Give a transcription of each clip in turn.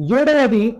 ఏడవది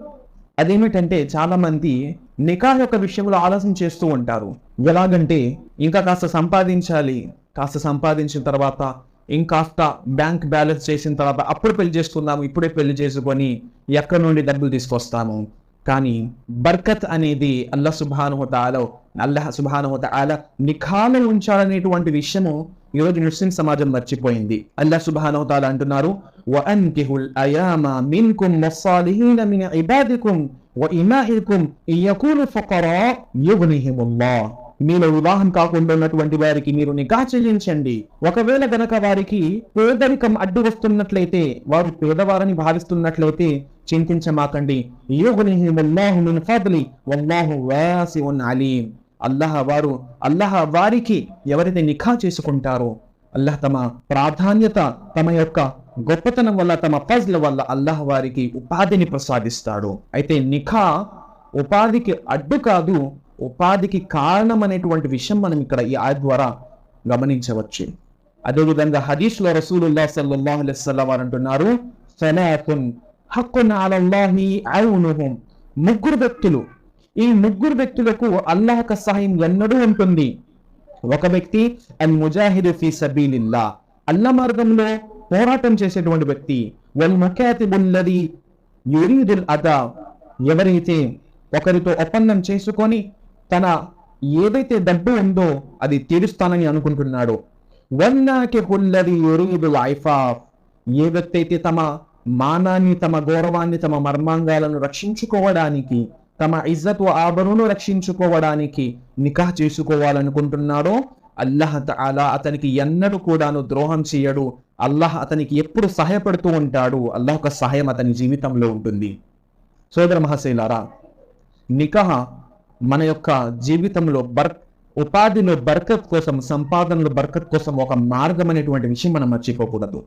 అదేమిటంటే చాలా మంది నికా యొక్క విషయంలో ఆలోచన చేస్తూ ఉంటారు. ఎలాగంటే ఇంకా కాస్త సంపాదించాలి కాస్త సంపాదించిన తర్వాత ఇంకాస్త బ్యాంక్ బ్యాలెన్స్ చేసిన తర్వాత అప్పుడు పెళ్ళి చేసుకుందాము ఇప్పుడే పెళ్ళి చేసుకొని ఎక్కడి నుండి డబ్బులు తీసుకొస్తాము. కానీ బర్కత్ అనేది అల్లా సుబ్హానహు అల్లహ అల్లాహ్ సుబ్హానహు తాలా నిఖాలు ఉంచాలనేటువంటి విషయము ఈరోజు ముస్లిం సమాజం మర్చిపోయింది. అల్లా సుబ్హానహు అంటున్నారు వఅన్కిహుల్ అయామ మిన్కుమ్ వస్సాలిహీన మిన్ ఇబాదికుమ్ వఇమాహికుం ఇయకూను ఫకరా మీలో వివాహం కాకుండా ఉన్నటువంటి వారికి మీరు నిఘా చెల్లించండి. ఒకవేళ గనక వారికి పేదరికం అడ్డు వస్తున్నట్లయితే వారు పేదవారని భావిస్తున్నట్లయితే చింతించమాకండి. యుగ్నిహిముల్లాహు మిన్ ఫద్లి వల్లాహు వాసిఉన్ అలీం అల్లహ వారు అల్లహ వారికి ఎవరైతే నిఖా చేసుకుంటారో అల్లాహ్ తమ ప్రాధాన్యత తమ యొక్క గొప్పతనం వల్ల తమ ఫజ్ల వల్ల అల్లాహ్ వారికి ఉపాధిని ప్రసాదిస్తాడు. అయితే నిఖా ఉపాధికి అడ్డు కాదు ఉపాధికి కారణం అనేటువంటి విషయం మనం ఇక్కడ ఈ ఆయ్ ద్వారా గమనించవచ్చు. అదేవిధంగా హదీష్లో రసూలుల్లాహ్ సల్లల్లాహు వారు అంటున్నారు సలాతున్ హక్కున్ అలల్లాహి ముగ్గురు వ్యక్తులు ఈ ముగ్గురు వ్యక్తులకు అల్లాహ్ సహాయం ఎన్నడూ ఉంటుంది. ఒక వ్యక్తి అల్ ముజాహిద్ ఫీ సబీలిల్లా. అల్లా మార్గంలో పోరాటం చేసేటువంటి వ్యక్తి. వల్ మకాతిబుల్లది యురీదుల్ అదా. ఎవరైతే ఒకరితో ఒప్పందం చేసుకొని తన ఏదైతే డబ్బు ఉందో అది తీరుస్తానని అనుకుంటున్నాడు. వన్నాకి హుల్లది యురీదుల్ ఐఫాఫ్. ఏ వ్యక్తి అయితే తమ మానాన్ని తమ గౌరవాన్ని తమ మర్మాంగాలను రక్షించుకోవడానికి తమ ఇజ్జత్ ఆబరును రక్షించుకోవడానికి నికాహ్ చేసుకోవాలనుకుంటున్నాడో అల్లాహ్ అలా అతనికి ఎన్నడూ కూడాను ద్రోహం చేయడు. అల్లాహ్ అతనికి ఎప్పుడు సహాయపడుతూ ఉంటాడు. అల్లాహ్ యొక్క సహాయం అతని జీవితంలో ఉంటుంది. సోదర మహాశైలారా నికాహ్ మన యొక్క జీవితంలో బర్ ఉపాధిలో బర్కత్ కోసం సంపాదనలో బర్కత్ కోసం ఒక మార్గం అనేటువంటి విషయం మనం మర్చిపోకూడదు.